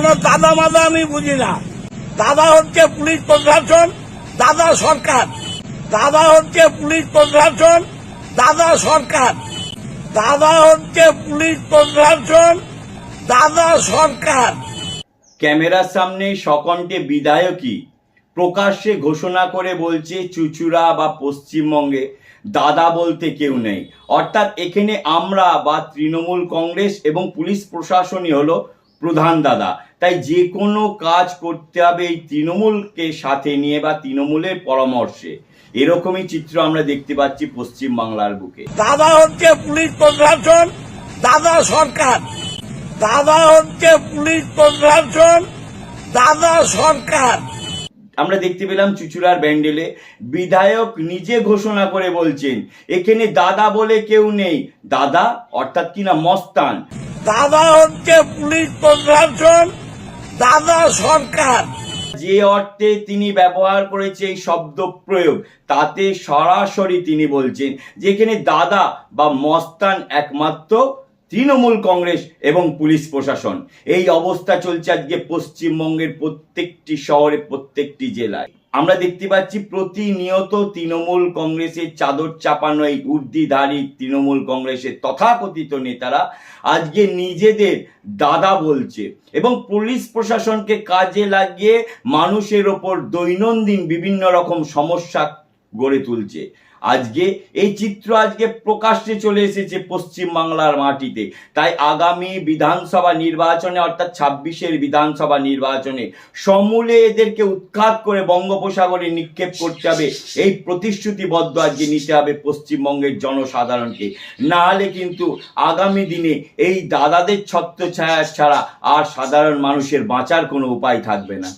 কোনো দাদা মাদা আমি বুঝি না। দাদা হচ্ছে পুলিশ প্রশাসন, দাদা সরকার। দাদা হচ্ছে পুলিশ প্রশাসন, দাদা সরকার। দাদা হচ্ছে পুলিশ প্রশাসন, দাদা সরকার। ক্যামেরার সামনে সকণ্ঠে বিধায়কই প্রকাশ্যে ঘোষণা করে বলছে, চুচুড়া বা পশ্চিমবঙ্গে দাদা বলতে কেউ নেই। অর্থাৎ এখানে আমরা বা তৃণমূল কংগ্রেস এবং পুলিশ প্রশাসনই হলো প্রধান দাদা। তাই যে কোনো কাজ করতে হবে এই তৃণমূলকে সাথে নিয়ে বা তৃণমূলের পরামর্শে। এরকমই চিত্র আমরা দেখতে পাচ্ছি পশ্চিম বাংলার বুকে। দাদা হচ্ছে পুলিশ প্রশাসন দাদা সরকার। দাদা হচ্ছে পুলিশ প্রশাসন দাদা সরকার। আমরা দেখতে পেলাম চুচুড়ার ব্যান্ডেলে। বিধায়ক নিজে ঘোষণা করে বলছেন এখানে দাদা বলে কেউ নেই। দাদা অর্থাৎ কিনা মস্তান। দাদা হচ্ছে পুলিশ প্রশাসন, দাদা সরকার। যে অর্থে তিনি ব্যবহার করেছে এই শব্দ প্রয়োগ, তাতে সরাসরি তিনি বলছেন, যেখানে দাদা বা মস্তান একমাত্র তৃণমূল কংগ্রেস এবং পুলিশ প্রশাসন। এই অবস্থা চলছে আজকে পশ্চিমবঙ্গের প্রত্যেকটি শহরে, প্রত্যেকটি জেলায়। আমরা দেখতে পাচ্ছি প্রতিনিয়ত তৃণমূল কংগ্রেসের চাদর চাপানো এই উর্দিধারী তৃণমূল কংগ্রেসের তথাকথিত নেতারা আজকে নিজেদের দাদা বলছে এবং পুলিশ প্রশাসনকে কাজে লাগিয়ে মানুষের ওপর দৈনন্দিন বিভিন্ন রকম সমস্যা গড়ে তুলছে। আজকে, এই চিত্র আজকে প্রকাশ্যে চলে এসেছে পশ্চিম বাংলার মাটিতে। তাই আগামী বিধানসভা নির্বাচনে, অর্থাৎ ছাব্বিশের বিধানসভা নির্বাচনে, সমূলে এদেরকে উৎখাত করে বঙ্গোপসাগরে নিক্ষেপ করতে হবে। এই প্রতিশ্রুতিবদ্ধ আজকে নিতে হবে পশ্চিমবঙ্গের জনসাধারণকে। না হলে কিন্তু আগামী দিনে এই দাদাদের ছত্রছায়া ছাড়া আর সাধারণ মানুষের বাঁচার কোনো উপায় থাকবে না।